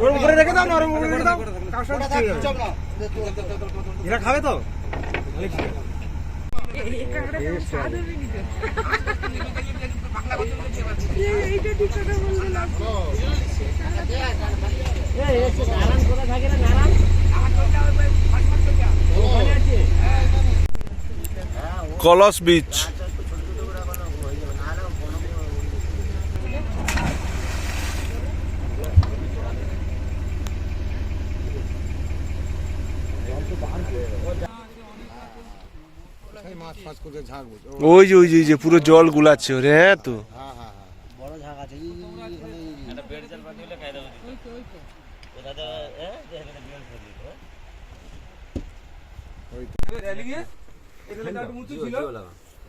ওর উপরে রেখে দাও না ওর উপরে রেখে দাও। কার। এরা খাবে তো? কলস বিচ ওই যে ওই যে ওই যে পুরো জল গুলাচ্ছে ওরে হ্যাঁ তো? হ্যাঁ হ্যাঁ বড় ঝাঁক আছে এই এখানে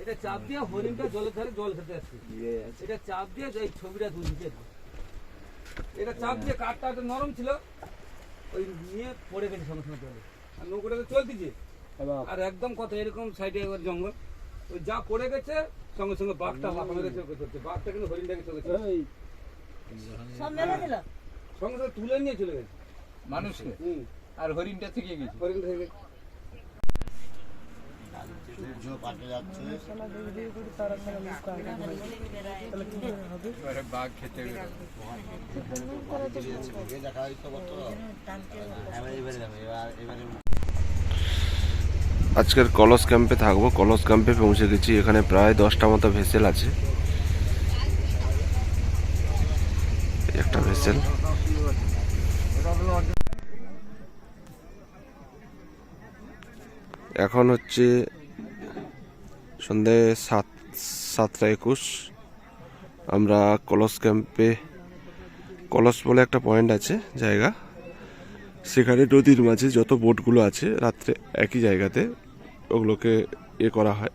এটা চাপ দিয়ে হরিণটা জলের ধারে জল খেতে আসছে। এটা চাপ দিয়ে এই ছবিটা তুলছে এটা চাপ দিয়ে কাঠটা একটু নরম ছিল ওই নিয়ে পড়ে গেছে সঙ্গে সঙ্গে জলে। আর নৌকোটা তো চলতেছে আর একদম কত এরকম সাইডে একবার জঙ্গল। যা পড়ে গেছে সঙ্গে সঙ্গে বাঘটা লাফা মেরে চলে চলছে বাঘটা কিন্তু হরিণটাকে চলে গেছে। সঙ্গে সঙ্গে তুলে নিয়ে চলে গেছে। মানুষকে? হুম। আর হরিণটা থেকে গেছে? হরিণ থেকে গেছে। বাঘ খেতে দেখা হয়তো কত এবার এবারে আজকের কলস ক্যাম্পে থাকব। কলস ক্যাম্পে পৌঁছে গেছি। এখানে প্রায় দশটা মতো ভেসেল আছে। একটা ভেসেল। এখন হচ্ছে সন্ধে সাত, সাতটা একুশ। আমরা কলস ক্যাম্পে, কলস বলে একটা পয়েন্ট আছে, জায়গা। সেখানে নদীর মাঝে যত বোটগুলো আছে, রাত্রে একই জায়গাতে ওগুলোকে এ করা হয়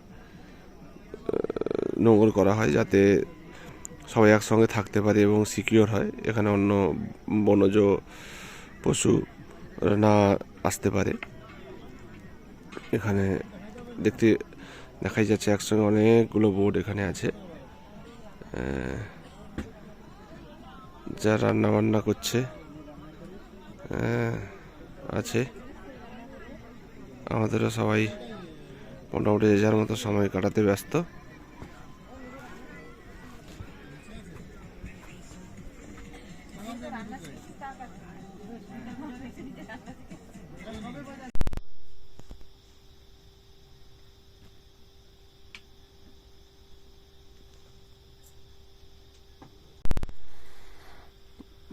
নোংর করা হয় যাতে সবাই একসঙ্গে থাকতে পারে এবং সিকিওর হয়। এখানে অন্য বনজ পশু না আসতে পারে। এখানে দেখতে দেখাই যাচ্ছে একসঙ্গে অনেকগুলো বোর্ড এখানে আছে। যা রান্না বান্না করছে আছে। আমাদেরও সবাই মোটামুটি যে যার মতো সময় কাটাতে ব্যস্ত।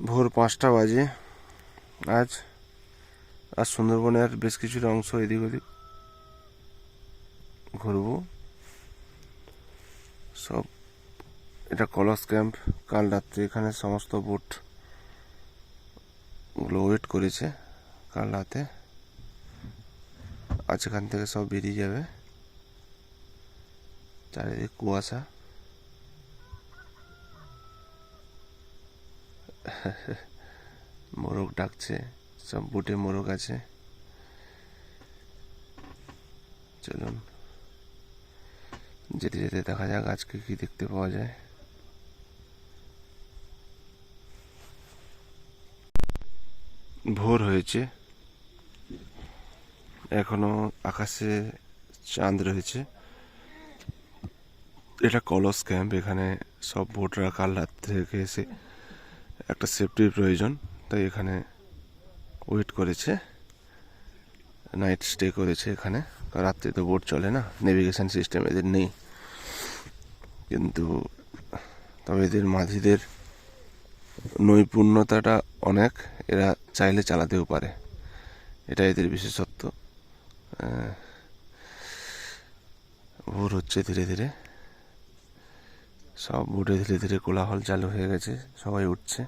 ভোর পাঁচটা বাজে। আজ আর সুন্দরবনের বেশ কিছুটা অংশ এদিক ওদিক। ঘুরব সব, এটা কলস ক্যাম্প, কাল রাত্রে এখানে সমস্ত বোটগুলো ওয়েট করেছে, কাল রাতে। আজ এখান থেকে সব বেরিয়ে যাবে। চারিদিক কুয়াশা। মোরগ ডাকছে, সব বুটে মোরগ আছে। চলুন। যেতে যেতে দেখা যাক আজকে কি দেখতে পাওয়া যায়। ভোর হয়েছে। এখনও আকাশে চাঁদ রয়েছে। এটা কলস ক্যাম্প, এখানে সব ভোটরা কাল রাত্রে থেকে এসে একটা সেফটির প্রয়োজন, তাই এখানে ওয়েট করেছে। নাইট স্টে করেছে এখানে। রাত্রে তো বোট চলে না, নেভিগেশন সিস্টেম এদের নেই। কিন্তু তবে এদের মাঝিদের নৈপুণ্যতাটা অনেক, এরা চাইলে চালাতেও পারে। এটা এদের বিশেষত্ব। ভোর হচ্ছে ধীরে ধীরে। সব বোটে ধীরে ধীরে কোলাহল চালু হয়ে গেছে, সবাই উঠছে।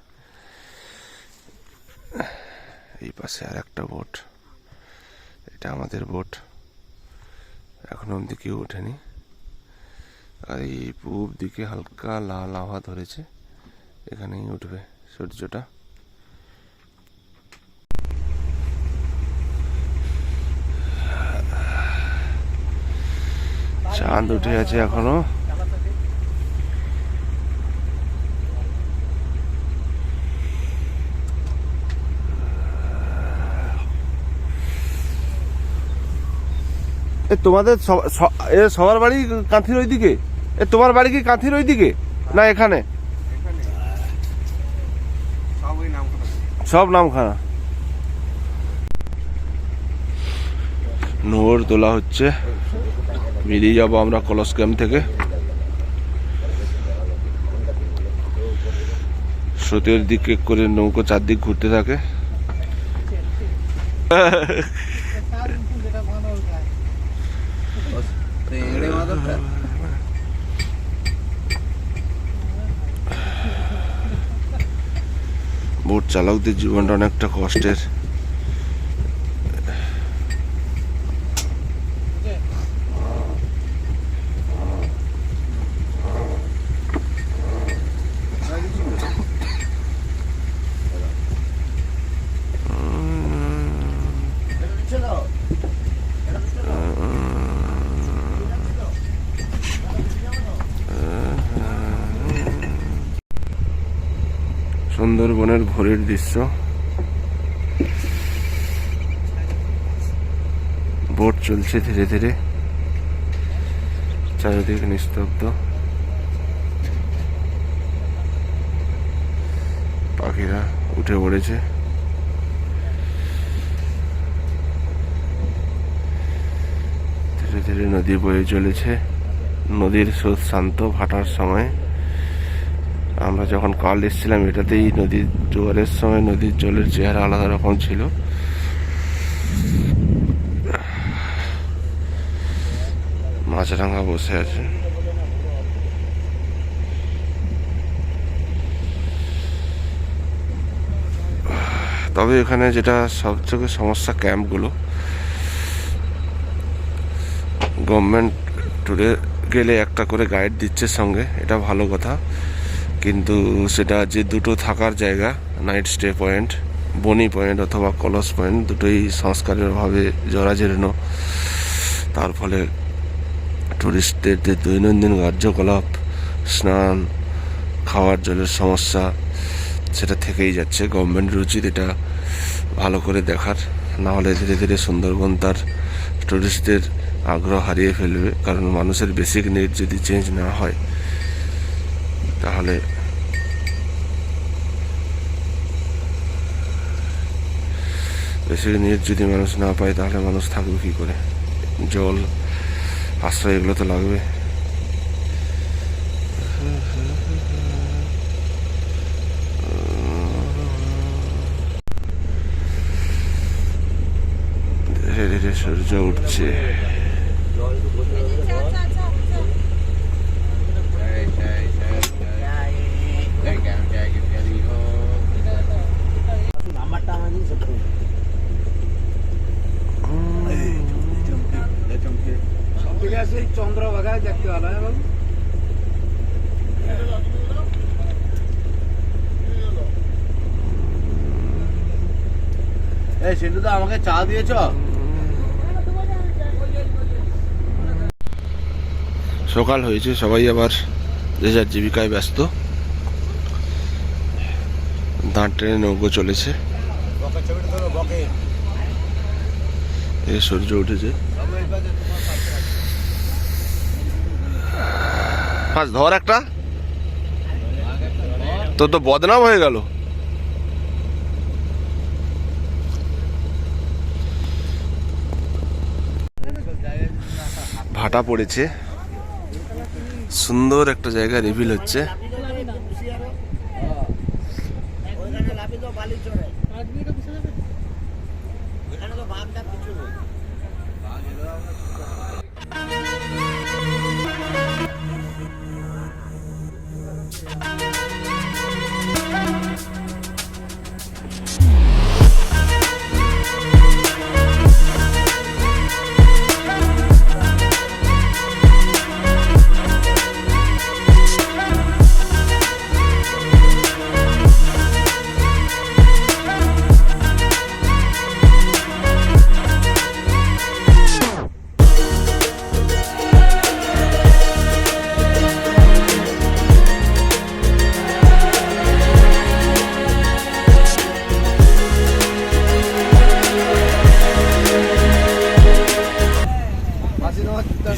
এই পাশে আর একটা বোট। এটা আমাদের বোট। এখনও অব্দি কেউ ওঠেনি। আর এই পূব দিকে হালকা লাল আহা ধরেছে। এখানেই উঠবে সূর্যটা। চাঁদ উঠে আছে এখনও। তোমাদের সবার বাড়ি কাঁথির ওইদিকে? এ তোমার বাড়ি কি কাঁথির ওইদিকে? না এখানে? সব নামখানা। নোর তোলা হচ্ছে। বেরিয়ে যাব আমরা কলস ক্যাম্প থেকে। স্রোতের দিকে করে নৌকো চারদিক ঘুরতে থাকে। বোট চালকদের জীবনটা অনেকটা কষ্টের। সুন্দরবনের ভোরের দৃশ্য। বোট চলছে ধীরে ধীরে। চারিদিকে নিস্তব্ধ। পাখিরা উঠে পড়েছে। ধীরে ধীরে নদী বয়ে চলেছে। নদীর স্রোত শান্ত ভাটার সময়। আমরা যখন কাল এসেছিলাম, এটাতেই নদীর জোয়ারের সময় নদীর জলের চেহারা আলাদা রকম ছিল। মাছরাঙা বসে আছে। তবে এখানে যেটা সবথেকে সমস্যা ক্যাম্পগুলো, গভর্নমেন্ট ট্যুরে গেলে একটা করে গাইড দিচ্ছে সঙ্গে, এটা ভালো কথা। কিন্তু সেটা যে দুটো থাকার জায়গা night stay point Bonnie point অথবা কলস পয়েন্ট দুটোই সংস্কারের অভাবে জরাজীর্ণ। তার ফলে টুরিস্টদের যে দৈনন্দিন কার্যকলাপ, স্নান, খাওয়ার জলের সমস্যা, সেটা থেকেই যাচ্ছে। গভর্নমেন্টের উচিত এটা ভালো করে দেখার। না হলে ধীরে ধীরে সুন্দরবন তার টুরিস্টদের আগ্রহ হারিয়ে ফেলবে। কারণ মানুষের বেসিক নিড যদি চেঞ্জ না হয়, তাহলে বেসিক যদি মানুষ না পায়, তাহলে মানুষ থাকবে কী করে? জল, আশ্রয় এগুলো তো লাগবে। ধীরে ধীরে সূর্য উঠছে নাম্বারটা আমার দিন সব সব থেকে আসে এই চন্দ্রভাগায় দেখতে ভালো হয় বাবু এই সিন্ধু তো আমাকে চা দিয়েছ? সকাল হয়েছে, সবাই আবার যে যার জীবিকায় ব্যস্ত। দাঁড় ট্রেনে নৌকো চলেছে। সূর্য উঠেছে। ধর একটা। তোর তো বদনাম হয়ে গেল। ভাটা পড়েছে। সুন্দর একটা জায়গা রিভিল হচ্ছে।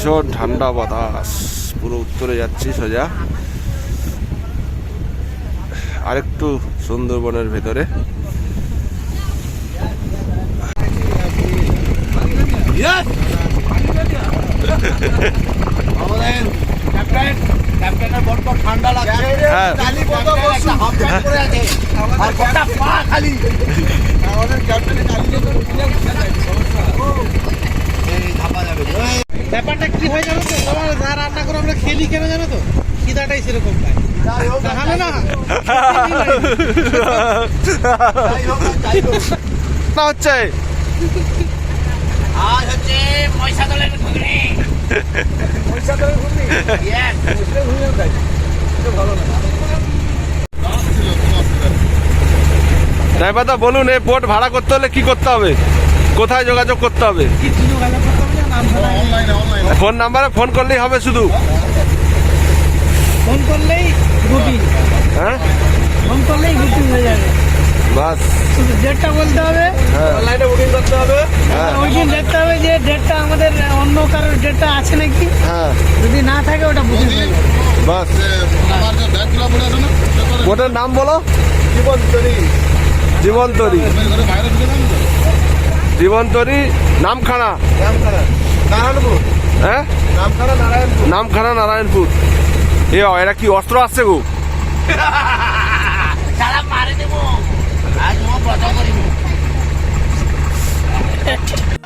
ভীষণ ঠান্ডা বাতাস। পুরো উত্তরে যাচ্ছি সোজা। আরেকটু সুন্দরবনের ভেতরে। হ্যাঁ। ব্যাপারটা কি হয় জানো তো? তোমার যা রান্না করে আমরা খেলি কেন জানো তো? খিদাটাই সেরকম পাই তাহলে না না হচ্ছে। আজ হচ্ছে পয়সা দলের ঘুগনি। ড্রাইভারদা বলুন এই বোট ভাড়া করতে হলে কি করতে হবে? কোথায় যোগাযোগ করতে হবে? ফোন নাম্বারে ফোন করলেই হবে শুধু। ফোন করলেই বুকিং হ্যাঁ? ফোন করলেই বুকিং হয়ে যাবে। বাস। শুধু ডেটটা বলতে হবে। অনলাইনে বুকিং করতে হবে। হ্যাঁ। ওই দিন দেখতে হবে যে ডেটটা আমাদের অন্য কারোর ডেটটা আছে নাকি। হ্যাঁ। যদি না থাকে ওটা বুকিং হয়ে যাবে বাস। বোটের নাম বলো। জীবন তরি জীবন্তরী। জীবন্তরী। নামখানা। নারায়ণপুর হ্যাঁ নামখানা। নারায়ণপুর। নামখানা নারায়ণপুর। এ এরা কি অস্ত্র আসছে গো? সারা মারে দেবো। আজ করিব